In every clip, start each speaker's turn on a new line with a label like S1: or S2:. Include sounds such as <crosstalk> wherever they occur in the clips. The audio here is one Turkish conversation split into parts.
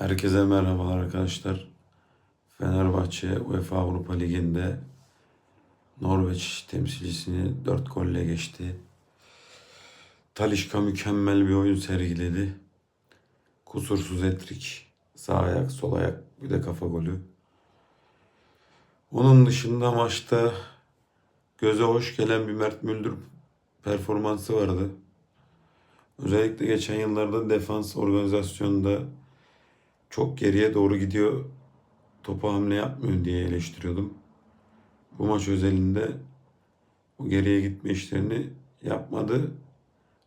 S1: Herkese merhabalar arkadaşlar. Fenerbahçe UEFA Avrupa Ligi'nde Norveç temsilcisini 4 golle geçti. Talişka mükemmel bir oyun sergiledi. Kusursuz etrik. Sağ ayak, sol ayak, bir de kafa golü. Onun dışında maçta göze hoş gelen bir Mert Müldür performansı vardı. Özellikle geçen yıllarda defans organizasyonunda çok geriye doğru gidiyor. Topa hamle yapmıyor diye eleştiriyordum. Bu maç özelinde o geriye gitme işlerini yapmadı.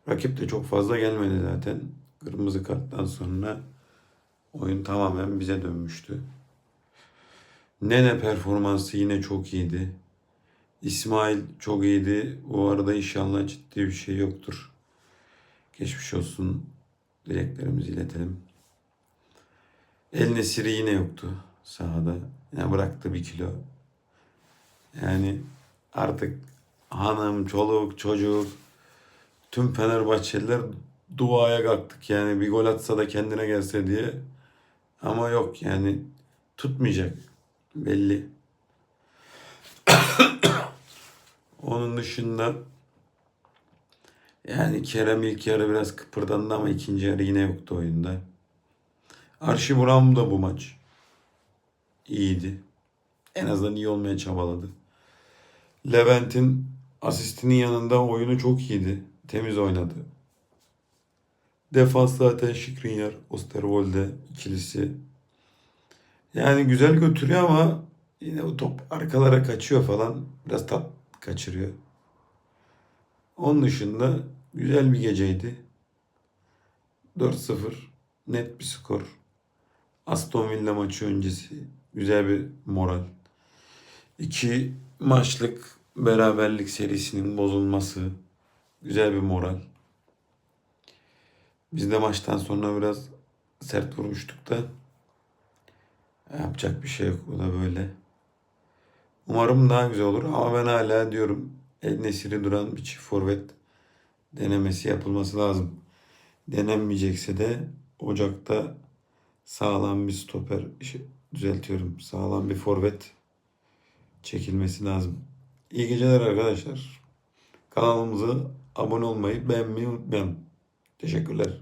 S1: Rakip de çok fazla gelmedi zaten. Kırmızı karttan sonra oyun tamamen bize dönmüştü. Nene performansı yine çok iyiydi. İsmail çok iyiydi. Bu arada inşallah ciddi bir şey yoktur. Geçmiş olsun dileklerimizi iletelim. El Nesiri yine yoktu sahada. Yani bıraktı bir kilo. Yani artık hanım, çoluk, çocuk, tüm Fenerbahçeliler duaya kalktık. Yani bir gol atsa da kendine gelse diye. Ama yok yani tutmayacak. Belli. <coughs> Onun dışında yani Kerem ilk yarı biraz kıpırdandı ama ikinci yarı yine yoktu oyunda. Arşi Buram da bu maç iyiydi. En azından iyi olmaya çabaladı. Levent'in asistinin yanında oyunu çok iyiydi. Temiz oynadı. Defans zaten Skriniar, Osterwolde ikilisi. Yani güzel götürüyor ama yine o top arkalara kaçıyor falan. Biraz tat kaçırıyor. Onun dışında güzel bir geceydi. 4-0 net bir skor. Aston Villa maçı öncesi güzel bir moral. İki maçlık beraberlik serisinin bozulması güzel bir moral. Biz de maçtan sonra biraz sert vurmuştuk da yapacak bir şey yok. O da böyle. Umarım daha güzel olur ama ben hala diyorum El Nesiri duran bir çift forvet denemesi yapılması lazım. Denenmeyecekse de Ocak'ta sağlam bir stoper düzeltiyorum. Sağlam bir forvet çekilmesi lazım. İyi geceler arkadaşlar. Kanalımıza abone olmayı beğenmeyi unutmayın. Teşekkürler.